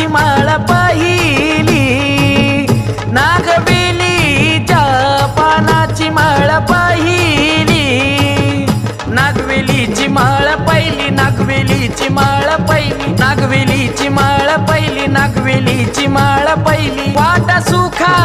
फुलांची माळ पाहिली. नागवेलीच्या पानाची माळ पाहिली. नागवेलीची माळ पहिली नागवेलीची माळ पहिली. नागवेलीची माळ पहिली नागवेलीची माळ पहिली. वाट सुखा